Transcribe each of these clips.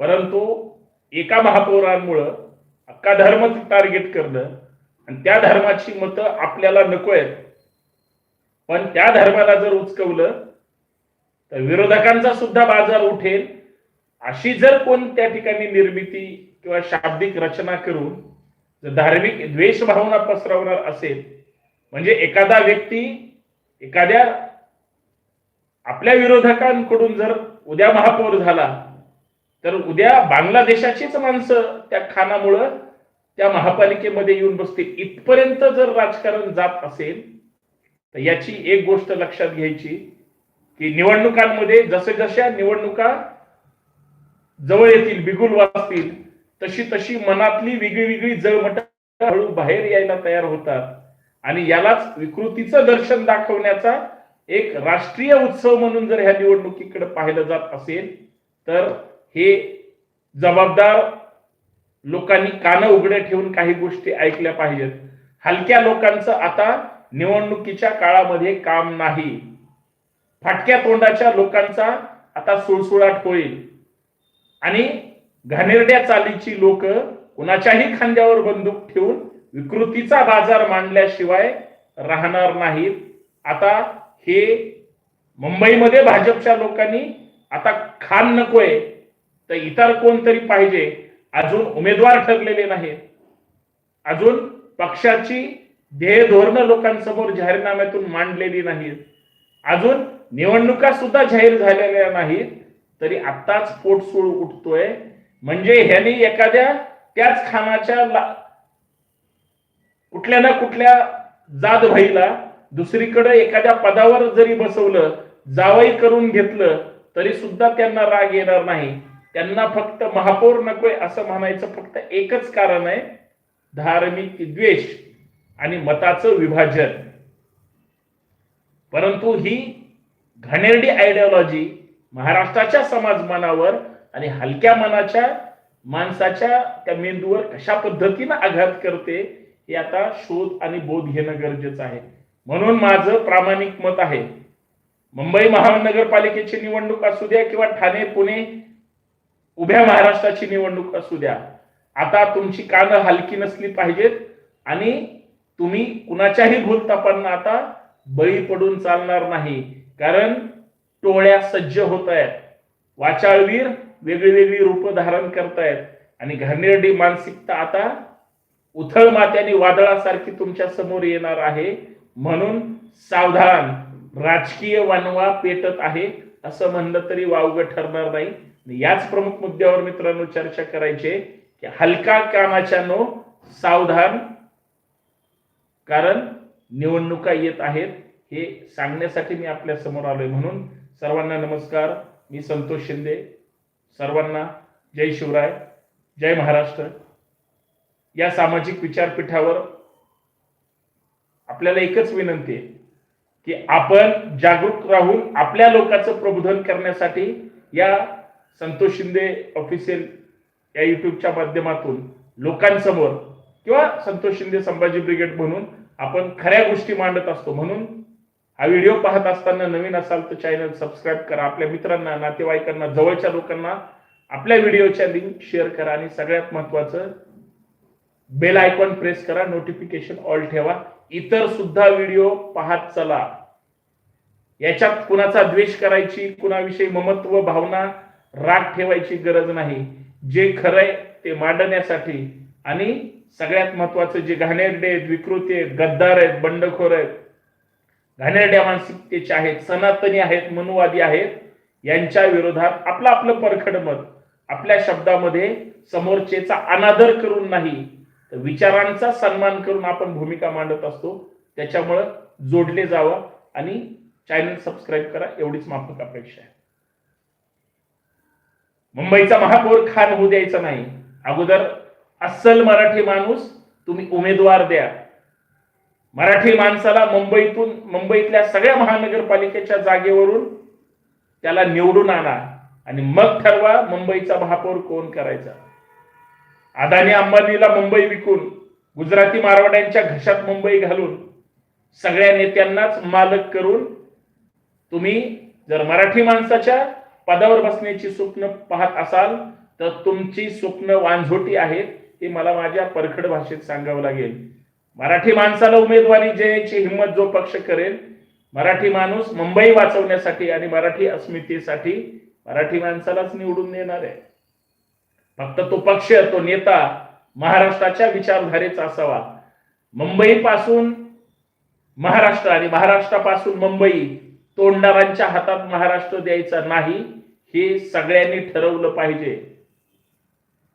परंतु एका महापौरांमुळं अख्खा धर्मच टार्गेट करणं आणि त्या धर्माची मतं आपल्याला नको आहेत. पण त्या धर्माला जर उचकवलं तर विरोधकांचा सुद्धा बाजार उठेल. अशी जर कोण त्या ठिकाणी निर्मिती किंवा शाब्दिक रचना करून जर धार्मिक द्वेष भावना पसरवणार असेल म्हणजे एखादा व्यक्ती एखाद्या आपल्या विरोधकांकडून जर उद्या महापौर झाला तर उद्या बांगलादेशाचीच माणसं त्या खानामुळं त्या महापालिकेमध्ये येऊन बसते इथपर्यंत जर राजकारण जात असेल तर याची एक गोष्ट लक्षात घ्यायची की निवडणुकांमध्ये जसे जशा निवडणुका जवळ येतील बिगुल वाजतील तशी तशी मनातली वेगळी वेगळी जळमट हळू बाहेर यायला तयार होतात. आणि यालाच विकृतीचं दर्शन दाखवण्याचा एक राष्ट्रीय उत्सव म्हणून जर ह्या निवडणुकीकडे पाहिलं जात असेल तर हे जबाबदार लोकांनी कानं उघडे ठेवून काही गोष्टी ऐकल्या पाहिजेत. हलक्या लोकांचं आता निवडणुकीच्या काळामध्ये काम नाही. फाटक्या तोंडाच्या लोकांचा आता सुळसुळाट होईल. आणि घाणेरड्या चालीची लोक कुणाच्याही खांद्यावर बंदूक ठेवून विकृतीचा बाजार मांडल्याशिवाय राहणार नाहीत. आता हे मुंबईमध्ये भाजपच्या लोकांनी आता खान नकोय. तर इतर कोणतरी पाहिजे अजून उमेदवार ठरलेले नाहीत. अजून पक्षाची ध्येय धोरणं लोकांसमोर जाहीरनाम्यातून मांडलेली नाहीत. अजून निवडणुका सुद्धा जाहीर झालेल्या नाहीत. तरी आत्ताच पोटसूळ उठतोय. म्हणजे ह्यांनी एखाद्या त्याच खानाच्या ला- कुठल्या ना कुठल्या जात भाईला दुसरीकडे एखाद्या पदावर जरी बसवलं जावई करून घेतलं तरी सुद्धा त्यांना राग येणार नाही. त्यांना फक्त महापौर नकोय असं म्हणायचं फक्त एकच कारण आहे धार्मिक द्वेष आणि मताचं विभाजन. परंतु ही घाणेरडी आयडिओलॉजी महाराष्ट्राच्या समाज मनावर आणि हलक्या मनाच्या माणसाच्या त्या मेंदूवर कशा पद्धतीनं आघात करते हे आता शोध आणि बोध घेणं गरजेचं आहे. म्हणून माझं प्रामाणिक मत आहे मुंबई महानगरपालिकेची निवडणूक असू द्या किंवा ठाणे पुणे उभ्या महाराष्ट्राची निवडणूक असू द्या. आता तुमची कानं हलकी नसली पाहिजेत आणि तुम्ही कुणाच्याही भूलतापांना आता बळी पडून चालणार नाही. कारण टोळ्या सज्ज होत आहेत वाचाळवीर वेगळी वेगळी रूप धारण करतायत. आणि घाणेरडी मानसिकता आता उथळ मात्याने वादळासारखी तुमच्यासमोर येणार आहे. म्हणून सावधान राजकीय वनवा पेटत आहे असं म्हणलं तरी वावग ठरणार नाही. याच प्रमुख मुद्द्यावर मित्रांनो चर्चा करायची की हलका कामाच्या नो सावधान कारण निवडणुका येत आहेत हे सांगण्यासाठी मी आपल्यासमोर आलोय म्हणून. सर्वांना नमस्कार मी संतोष शिंदे. सर्वांना जय शिवराय जय महाराष्ट्र. या सामाजिक विचारपीठावर आपल्याला एकच विनंती आहे की आपण जागरूक राहून आपल्या लोकांचं प्रबोधन करण्यासाठी या संतोष शिंदे ऑफिशियल या युट्यूबच्या माध्यमातून लोकांसमोर किंवा संतोष शिंदे संभाजी ब्रिगेड म्हणून आपण खऱ्या गोष्टी मांडत असतो. म्हणून हा व्हिडिओ पाहत असताना नवीन असाल तर चॅनल सबस्क्राईब करा. आपल्या मित्रांना नातेवाईकांना जवळच्या लोकांना आपल्या व्हिडिओच्या लिंक शेअर करा आणि सगळ्यात महत्वाचं बेल आयकॉन प्रेस करा. नोटिफिकेशन ऑल ठेवा. इतर सुद्धा व्हिडिओ पाहत चला. याच्यात कुणाचा द्वेष करायची कुणाविषयी ममत्व भावना राग ठेवायची गरज नाही. जे खरंय ते मांडण्यासाठी आणि सगळ्यात महत्वाचं जे घाणेरडे आहेत विकृती आहेत गद्दार आहेत बंडखोर आहेत घाणेरड्या मानसिकतेचे आहेत सनातनी आहेत मनुवादी आहेत यांच्या विरोधात आपलं आपलं परखड मत आपल्या शब्दामध्ये समोरचेचा अनादर करून नाही तर विचारांचा सन्मान करून आपण भूमिका मांडत असतो. त्याच्यामुळं जोडले जावं आणि चॅनल सबस्क्राईब करा. एवढीच माफक अपेक्षा आहे. मुंबईचा महापौर खान होऊ द्यायचा नाही. अगोदर अस्सल मराठी माणूस तुम्ही उमेदवार द्या. मराठी माणसाला मुंबईतून मुंबईतल्या सगळ्या महानगरपालिकेच्या जागेवरून त्याला निवडून आणा आणि मग ठरवा मुंबईचा महापौर कोण करायचा. अदानी अंबानीला मुंबई विकून गुजराती मारवाड्यांच्या घशात मुंबई घालून सगळ्या नेत्यांनाच मालक करून तुम्ही जर मराठी माणसाच्या पदावर बसण्याची स्वप्न पाहत असाल तर तुमची स्वप्न वांझोटी आहेत हे मला माझ्या परखड भाषेत सांगावं लागेल. मराठी माणसाला उमेदवारी द्यायची हिंमत जो पक्ष करेल मराठी माणूस मुंबई वाचवण्यासाठी आणि मराठी अस्मितेसाठी मराठी माणसालाच निवडून देणार आहे. फक्त तो पक्ष तो नेता महाराष्ट्राच्या विचारधारेचा असावा. मुंबई पासून महाराष्ट्र आणि महाराष्ट्रापासून मुंबई तोंडारांच्या हातात महाराष्ट्र द्यायचा नाही हे सगळ्यांनी ठरवलं पाहिजे.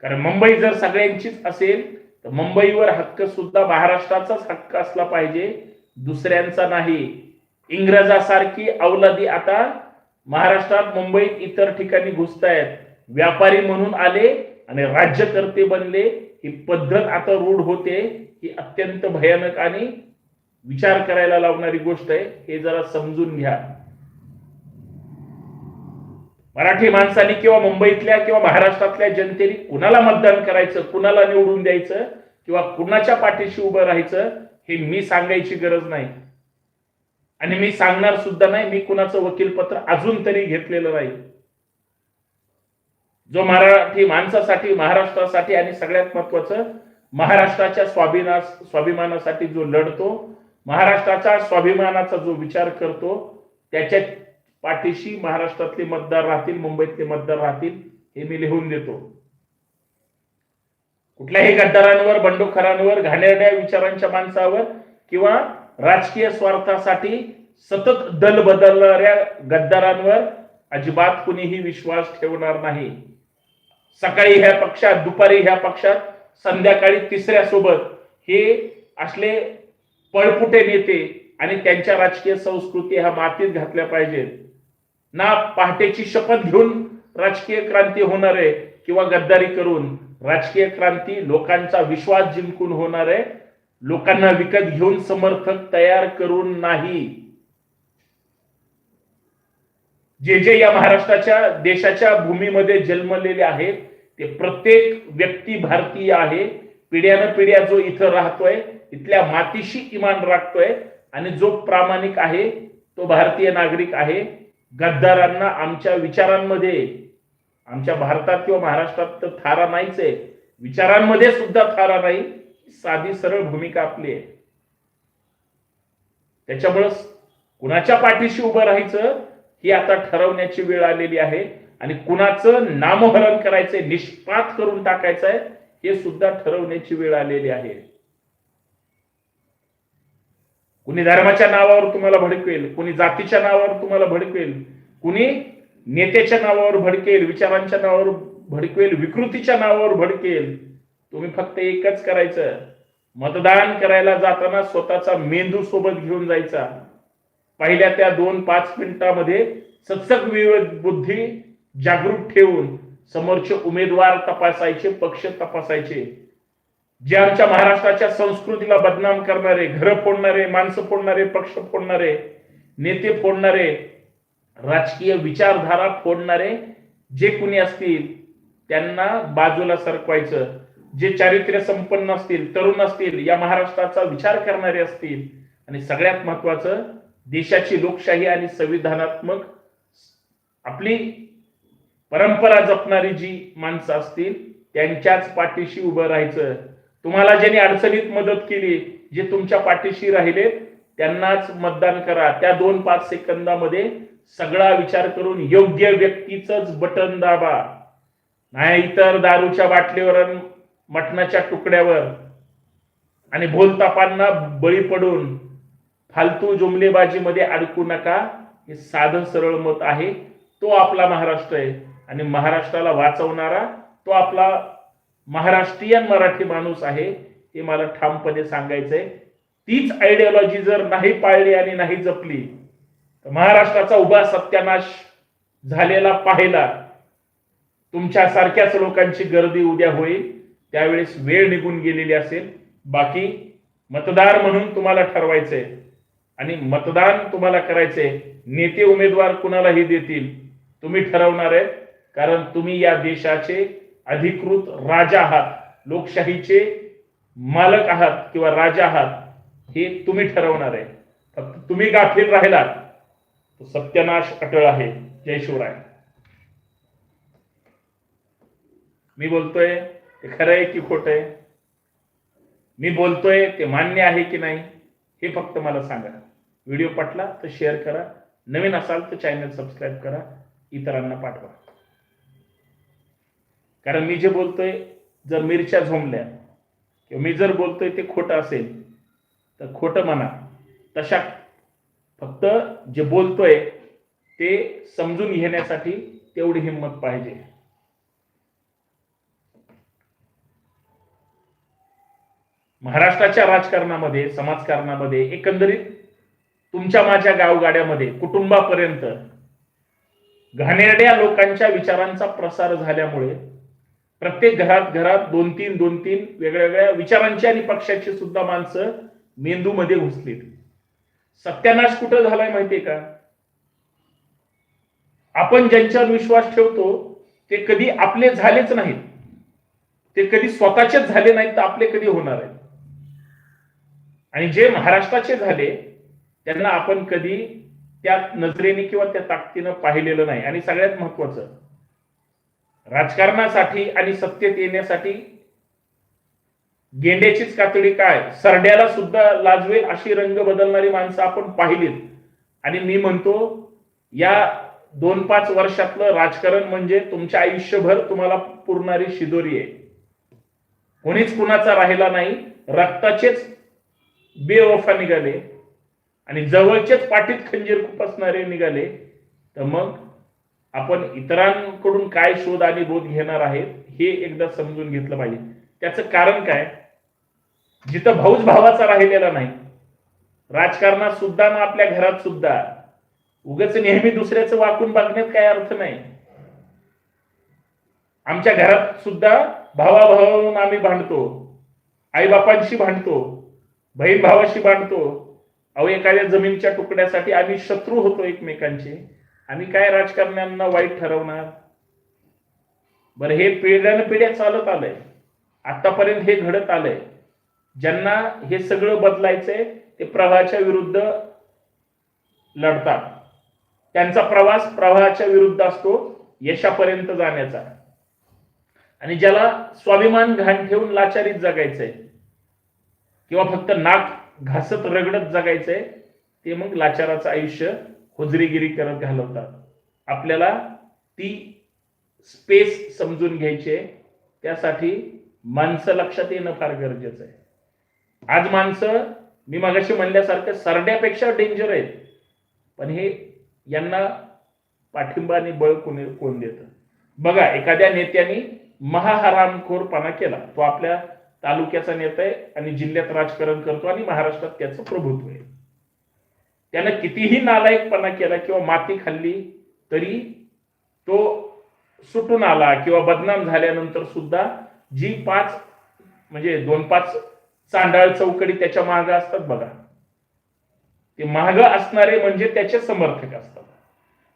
कारण मुंबई जर सगळ्यांचीच असेल तर मुंबईवर हक्क सुद्धा महाराष्ट्राचाच हक्क असला पाहिजे. दुसऱ्यांचा नाही. इंग्रजासारखी अवलादी आता महाराष्ट्रात मुंबईत इतर ठिकाणी घुसतायत. व्यापारी म्हणून आले आणि राज्यकर्ते बनले. ही पद्धत आता रूढ होते. ही अत्यंत भयानक आणि विचार करायला लावणारी गोष्ट आहे. हे जरा समजून घ्या. मराठी माणसाने किंवा मुंबईतल्या किंवा महाराष्ट्रातल्या जनतेने कुणाला मतदान करायचं कुणाला निवडून द्यायचं किंवा कुणाच्या पाठीशी उभं राहायचं हे मी सांगायची गरज नाही. आणि मी सांगणार सुद्धा नाही मी कुणाचं वकीलपत्र अजून तरी घेतलेलं नाही. जो मराठी माणसासाठी महाराष्ट्रासाठी आणि सगळ्यात महत्वाचं महाराष्ट्राच्या स्वाभिना स्वाभिमानासाठी जो लढतो महाराष्ट्राच्या स्वाभिमानाचा जो विचार करतो त्याच्या पाठीशी महाराष्ट्रातले मतदार राहतील मुंबईतले मतदार राहतील हे मी लिहून देतो. कुठल्याही गद्दारांवर बंडखोरांवर घाणेरड्या विचारांच्या माणसावर किंवा राजकीय स्वार्थासाठी सतत दल बदलणाऱ्या गद्दारांवर अजिबात कुणीही विश्वास ठेवणार नाही. सकाळी ह्या पक्षात दुपारी ह्या पक्षात संध्याकाळी तिसऱ्या सोबत हे असले पळपुटे नेते आणि त्यांच्या राजकीय संस्कृती ह्या मातीत घातल्या पाहिजेत. ना पहाटेची शपथ घेऊन राजकीय क्रांती होणार आहे किंवा गद्दारी करून राजकीय क्रांती लोकांचा विश्वास जिंकून होणार आहे. लोकांना विकत घेऊन समर्थक तयार करून नाही. जे जे या महाराष्ट्राच्या देशाच्या भूमीमध्ये जन्मलेले आहेत ते प्रत्येक व्यक्ती भारतीय आहे. पिढ्यानं पिढ्या जो इथं राहतोय इथल्या मातीशी इमान राखतोय आणि जो प्रामाणिक आहे तो भारतीय नागरिक आहे. गद्दारांना आमच्या विचारांमध्ये आमच्या भारतात किंवा महाराष्ट्रात तर थारा नाहीच आहे. विचारांमध्ये सुद्धा थारा नाही. साधी सरळ भूमिका आपली आहे. त्याच्यामुळं कुणाच्या पाठीशी उभं राहायचं ही आता ठरवण्याची वेळ आलेली आहे. आणि कुणाचं नामहरण करायचंय निष्पात करून टाकायचंय हे सुद्धा ठरवण्याची वेळ आलेली आहे. कुणी धर्माच्या नावावर तुम्हाला भडकवेल कुणी जातीच्या नावावर तुम्हाला भडकवेल कुणी नेत्याच्या नावावर भडकेल विचारांच्या नावावर भडकवेल विकृतीच्या नावावर भडकेल. तुम्ही फक्त एकच करायचं. मतदान करायला जाताना स्वतःचा मेंदू सोबत घेऊन जायचा. पहिल्या त्या दोन पाच मिनिटामध्ये सत्सक विवेक बुद्धी जागरूक ठेवून समोरचे उमेदवार तपासायचे पक्ष तपासायचे. जे आमच्या महाराष्ट्राच्या संस्कृतीला बदनाम करणारे घरं फोडणारे माणसं फोडणारे पक्ष फोडणारे नेते फोडणारे राजकीय विचारधारा फोडणारे जे कुणी असतील त्यांना बाजूला सरकवायचं. जे चारित्र्य संपन्न असतील तरुण असतील या महाराष्ट्राचा विचार करणारे असतील आणि सगळ्यात महत्वाचं देशाची लोकशाही आणि संविधानात्मक आपली परंपरा जपणारी जी माणसं असतील त्यांच्याच पाठीशी उभं राहायचं. तुम्हाला ज्यांनी अडचणीत मदत केली जे तुमच्या पाठीशी राहिले त्यांनाच मतदान करा. त्या दोन पाच सेकंदामध्ये सगळा विचार करून योग्य व्यक्तीच बटन दाबा. नाही इतर दारूच्या बाटलीवर मटणाच्या तुकड्यावर आणि भोलतापांना बळी पडून फालतू जुमलेबाजीमध्ये अडकू नका. हे साधं सरळ मत आहे. तो आपला महाराष्ट्र आहे आणि महाराष्ट्राला वाचवणारा तो आपला महाराष्ट्रीयन मराठी माणूस आहे हे मला ठामपणे सांगायचंय. तीच आयडियोलॉजी जर नाही पाळली आणि नाही जपली तर महाराष्ट्राचा उभा सत्यानाश झालेला पाहिला. तुमच्या सारख्याच लोकांची गर्दी उद्या होईल त्यावेळेस वेळ निघून गेलेली असेल. बाकी मतदार म्हणून तुम्हाला ठरवायचंय आणि मतदान तुम्हाला करायचंय. नेते उमेदवार कुणालाही देतील तुम्ही ठरवणार आहे कारण तुम्ही या देशाचे अधिकृत राजा आहात लोकशाहीचे मालक आहात किंवा राजा आहात हे तुम्ही ठरवणार आहे. फक्त तुम्ही गाफील राहिलात तो सत्यानाश अटळ आहे. जय शिवराय. मी बोलतोय ते खरं आहे की खोट आहे? मी बोलतोय ते मान्य आहे की नाही? हे फक्त मला सांगा. व्हिडिओ पटला तर शेअर करा. नवीन असाल तर चॅनल सबस्क्राईब करा. इतरांना पाठवा. कारण मी जे बोलतोय जर मिरच्या झोंबल्या किंवा मी जर बोलतोय ते खोटं असेल तर खोटं म्हणा. तशा फक्त जे बोलतोय ते समजून घेण्यासाठी तेवढी हिंमत पाहिजे. महाराष्ट्राच्या राजकारणामध्ये समाजकारणामध्ये एकंदरीत तुमच्या माझ्या गावगाड्यामध्ये कुटुंबापर्यंत घाणेरड्या लोकांच्या विचारांचा प्रसार झाल्यामुळे प्रत्येक घरात घरात दोन तीन दोन तीन वेगळ्या विचारांची आणि पक्षाची सुद्धा माणसं मेंदूमध्ये घुसलीत. सत्यानाश कुठं झालाय माहितीये का? आपण ज्यांच्यावर विश्वास ठेवतो ते कधी आपले झालेच नाहीत. ते कधी स्वतःचेच झाले नाहीत तर आपले कधी होणार आहेत? आणि जे महाराष्ट्राचे झाले त्यांना आपण कधी त्या नजरेने किंवा त्या ताकदीनं पाहिलेलं नाही. आणि सगळ्यात महत्वाचं राजकारणासाठी आणि सत्तेत येण्यासाठी गेंड्याचीच कातडी काय? सरड्याला सुद्धा लाजवेल अशी रंग बदलणारी माणसं आपण पाहिलीत. आणि मी म्हणतो या दोन पाच वर्षातलं राजकारण म्हणजे तुमच्या आयुष्यभर तुम्हाला पुरणारी शिदोरी आहे. कोणीच कुणाचा राहिला नाही. रक्ताचेच बेवफा निघाले. आणि जवळचेच पाठीत खंजीर खुपसणारे निघाले. तर मग आपण इतरांकडून काय शोध आणि बोध घेणार आहेत हे एकदा समजून घेतलं पाहिजे. त्याचं कारण काय? जिथं भाऊच भावाचा राहिलेला नाही राजकारणात सुद्धा ना आपल्या घरात सुद्धा उगाच नेहमी दुसऱ्याचं वाकून बघण्यात काय अर्थ नाही. आमच्या घरात सुद्धा भावाभावावरून आम्ही भांडतो आई बापांशी भांडतो बहीण भावाशी भांडतो. अहो एखाद्या जमिनीच्या तुकड्यासाठी आम्ही शत्रू होतो एकमेकांचे. आम्ही काय राजकारण्यांना वाईट ठरवणार? बरं हे पिढ्यानं पिढ्या चालत आलंय. आतापर्यंत हे घडत आलंय. ज्यांना हे सगळं बदलायचंय ते प्रवाहाच्या विरुद्ध लढतात. त्यांचा प्रवास प्रवाहाच्या विरुद्ध असतो यशापर्यंत जाण्याचा. आणि ज्याला स्वाभिमान घाण ठेवून लाचारीत जगायचंय किंवा फक्त नाक घासत रगडत जगायचंय ते मग लाचाराचं आयुष्य हुजरीगिरी करत घालवतात. आपल्याला ती स्पेस समजून घ्यायची आहे. त्यासाठी माणसं लक्षात येणं फार गरजेचं आहे. आज माणसं मी मागाशी म्हणल्यासारखं सरड्यापेक्षा डेंजर आहेत. पण हे यांना पाठिंबा आणि बळ कोणी कोण देतं? बघा एखाद्या नेत्याने महाहरामखोरपणा केला. तो आपल्या तालुक्याचा नेता आहे आणि जिल्ह्यात राजकारण करतो आणि महाराष्ट्रात त्याचं प्रभुत्व आहे. त्यानं कितीही नालायकपणा केला किंवा माती खाल्ली तरी तो सुटून आला किंवा बदनाम झाल्यानंतर सुद्धा जी पाच म्हणजे दोन पाच चांडाळ चौकडी त्याच्या माग असतात बघा. ते महाग असणारे म्हणजे त्याचे समर्थक असतात.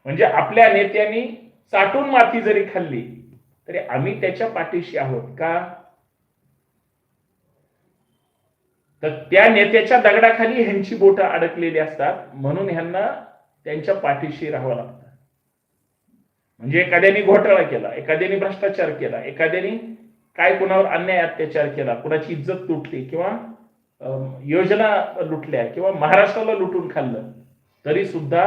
म्हणजे आपल्या नेत्यांनी चाटून माती जरी खाल्ली तरी आम्ही त्याच्या पाठीशी आहोत का? तर त्या नेत्याच्या दगडाखाली ह्यांची बोटं अडकलेली असतात. म्हणून ह्यांना त्यांच्या पाठीशी राहावं लागतं. म्हणजे एखाद्याने घोटाळा केला एखाद्याने भ्रष्टाचार केला एखाद्याने काय कुणावर अन्याय अत्याचार केला कुणाची इज्जत तुटली किंवा योजना लुटल्या किंवा महाराष्ट्राला लुटून खाल्लं तरी सुद्धा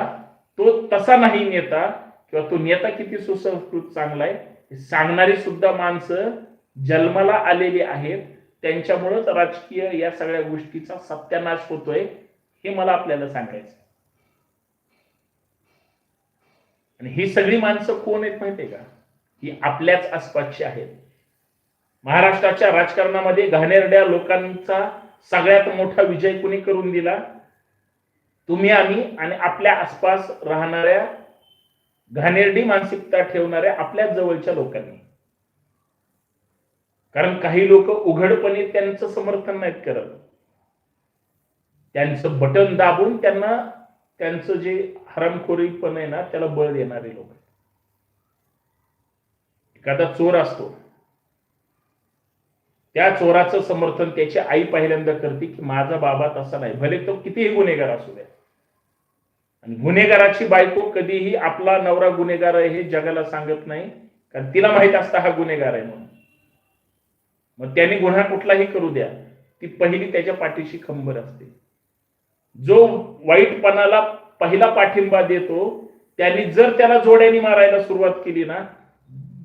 तो तसा नाही नेता किंवा तो नेता किती सुसंस्कृत चांगला आहे सांगणारी सुद्धा माणसं जन्माला आलेली आहेत. त्यांच्यामुळेच राजकीय या सगळ्या गोष्टीचा सत्यानाश होतोय हे मला आपल्याला सांगायचं आणि ही सगळी माणसं कोण आहेत माहितीये का? ही आपल्याच आसपासची आहेत. महाराष्ट्राच्या राजकारणामध्ये घाणेरड्या लोकांचा सगळ्यात मोठा विजय कुणी करून दिला? तुम्ही आम्ही आणि आपल्या आसपास राहणाऱ्या घाणेरडी मानसिकता ठेवणाऱ्या आपल्याच जवळच्या लोकांनी. कारण काही लोक उघडपणे त्यांचं समर्थन नाहीत करत. त्यांचं बटन दाबून त्यांना त्यांचं जे हरामखोरीपण आहे ना त्याला बळ देणारे लोक एखादा चोर असतो. त्या चोराचं समर्थन त्याची आई पहिल्यांदा करते की माझा बाबा तसा नाही. भले तो कितीही गुन्हेगार असू द्या. आणि गुन्हेगाराची बायको कधीही आपला नवरा गुन्हेगार आहे हे जगाला सांगत नाही. कारण तिला माहीत असतं हा गुन्हेगार आहे म्हणून. मग त्याने गुन्हा कुठलाही करू द्या ती पहिली त्याच्या पाठीशी खंबर असते. जो वाईटपणाला पहिला पाठिंबा देतो त्यांनी जर त्याला जोड्याने मारायला सुरुवात केली ना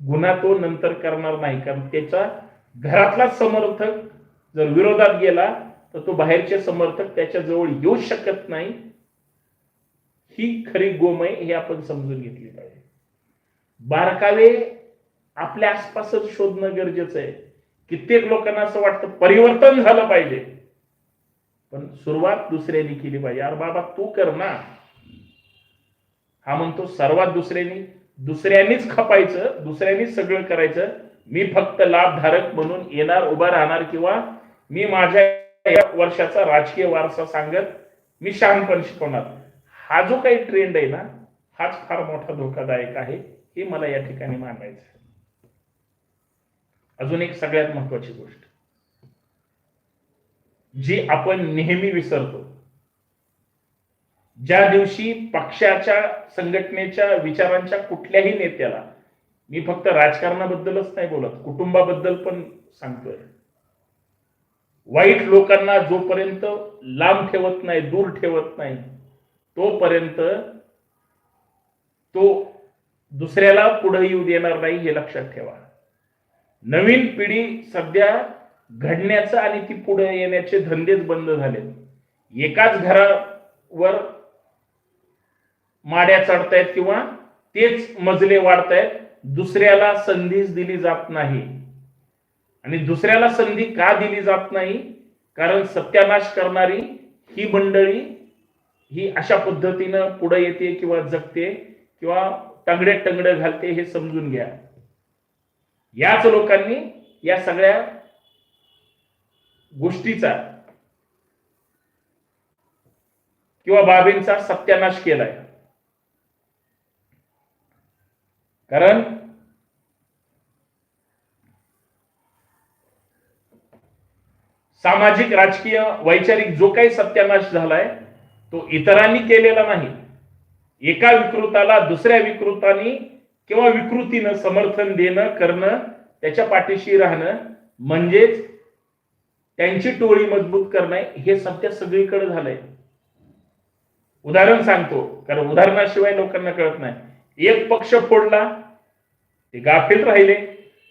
गुन्हा तो नंतर करणार नाही. कारण त्याचा घरातला समर्थक जर विरोधात गेला तर तो बाहेरचे समर्थक त्याच्याजवळ येऊ शकत नाही. ही खरी गोमय हे आपण समजून घेतली पाहिजे. बारकावे आपल्या आसपासच शोधणं गरजेचं आहे. कित्येक लोकांना असं वाटतं परिवर्तन झालं पाहिजे. पण सुरुवात दुसऱ्याने केली पाहिजे. अरे बाबा तू कर ना. हा म्हणतो सर्वात दुसऱ्यानी दुसऱ्यांनीच खपायचं दुसऱ्यांनीच सगळं करायचं. मी फक्त लाभधारक म्हणून येणार उभा राहणार किंवा मी माझ्या या वर्षाचा राजकीय वारसा सांगत मी शहाणपण शिकवणार. हा जो काही ट्रेंड आहे ना हाच फार मोठा धोकादायक आहे हे मला या ठिकाणी मांडायचं अजून एक सगळ्यात महत्वाची गोष्ट. जी आपण नेहमी विसरतो. ज्या दिवशी पक्षाच्या संघटनेच्या विचारांच्या कुठल्याही नेत्याला मी फक्त राजकारणाबद्दलच नाही बोलत कुटुंबाबद्दल पण सांगतोय. वाईट लोकांना जोपर्यंत लांब ठेवत नाही दूर ठेवत नाही तोपर्यंत तो दुसऱ्याला पुढे येऊ देणार नाही हे लक्षात ठेवा. नवीन पिढी सध्या घडण्याचं आणि ती पुढे येण्याचे धंदेच बंद झाले एकाच घरावर माड्या चढतायत किंवा तेच मजले वाढतायत दुसऱ्याला संधीच दिली जात नाही. आणि दुसऱ्याला संधी का दिली जात नाही? कारण सत्यानाश करणारी ही मंडळी ही अशा पद्धतीनं पुढे येते किंवा जगते किंवा टंगडे टंगडे घालते हे समजून घ्या. याच लोकांनी या सगळ्या गोष्टीचा किंवा बाबींचा सत्यानाश केलाय. कारण सामाजिक राजकीय वैचारिक जो काही सत्यानाश झालाय तो इतरांनी केलेला नाही. एका विकृताला दुसऱ्या विकृतानी किंवा विकृतीनं समर्थन देणं करणं त्याच्या पाठीशी राहणं म्हणजेच त्यांची टोळी मजबूत करणं हे सध्या सगळीकडे झालंय. उदाहरण सांगतो कारण उदाहरणाशिवाय लोकांना कळत नाही. एक पक्ष फोडला ते गाफील राहिले.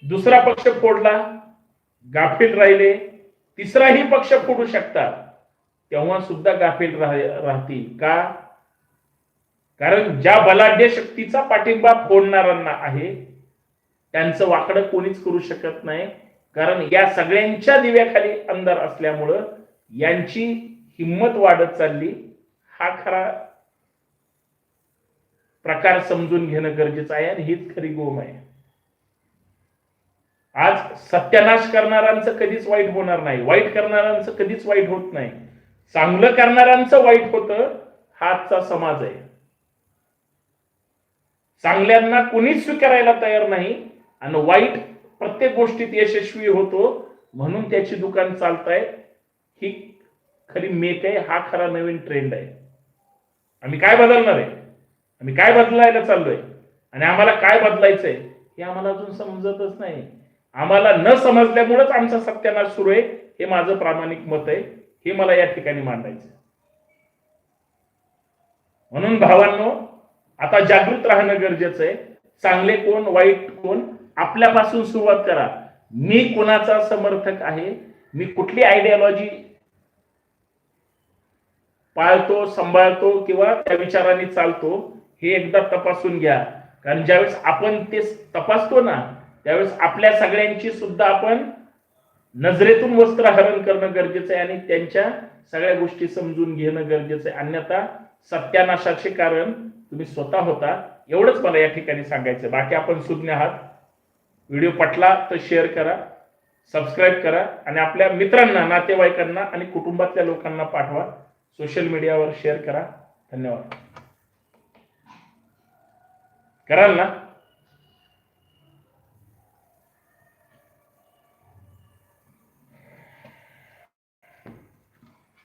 दुसरा पक्ष फोडला गाफील राहिले. तिसराही पक्ष फोडू शकतात. तेव्हा सुद्धा गाफील राह- राहतील. का? कारण ज्या बलाढ्य शक्तीचा पाठिंबा फोडणाऱ्यांना आहे त्यांचं वाकडं कोणीच करू शकत नाही. कारण या सगळ्यांच्या दिव्याखाली अंधार असल्यामुळं यांची हिंमत वाढत चालली. हा खरा प्रकार समजून घेणं गरजेचं आहे आणि हीच खरी गोम आहे. आज सत्यानाश करणाऱ्यांचं कधीच वाईट होणार नाही. वाईट करणाऱ्यांचं कधीच वाईट होत नाही. चांगलं करणाऱ्यांचं वाईट होतं हा समाज आहे. चांगल्यांना कोणीच स्वीकारायला तयार नाही. आणि वाईट प्रत्येक गोष्टीत यशस्वी होतो म्हणून त्याची दुकान चालताय. ही खरी मेक आहे हा खरा नवीन ट्रेंड आहे. आम्ही काय बदलणार आहे? आम्ही काय बदलायला चाललोय? आणि आम्हाला काय बदलायचंय? हे आम्हाला अजून समजतच नाही. आम्हाला न समजल्यामुळेच आमचा सत्यानाश सुरू आहे. हे माझं प्रामाणिक मत आहे. हे मला या ठिकाणी मांडायचं म्हणून भावांनो आता जागृत राहणं गरजेचं आहे. चांगले कोण वाईट कोण आपल्यापासून सुरुवात करा. मी कोणाचा समर्थक आहे? मी कुठली आयडियोलॉजी पाळतो सांभाळतो किंवा त्या विचाराने चालतो हे एकदा तपासून घ्या. कारण ज्यावेळेस आपण ते तपासतो ना त्यावेळेस आपल्या सगळ्यांची सुद्धा आपण नजरेतून वस्त्रहरण करणं गरजेचं आहे आणि त्यांच्या सगळ्या गोष्टी समजून घेणं गरजेचं आहे. अन्यथा सत्यानाशाचे कारण तुम्ही स्वतः होता. एवढंच मला या ठिकाणी सांगायचं बाकी आपण सुज्ञ आहात. व्हिडिओ पटला तर शेअर करा सबस्क्राईब करा आणि आपल्या मित्रांना नातेवाईकांना आणि कुटुंबातल्या लोकांना पाठवा. सोशल मीडियावर शेअर करा. धन्यवाद. कराल ना?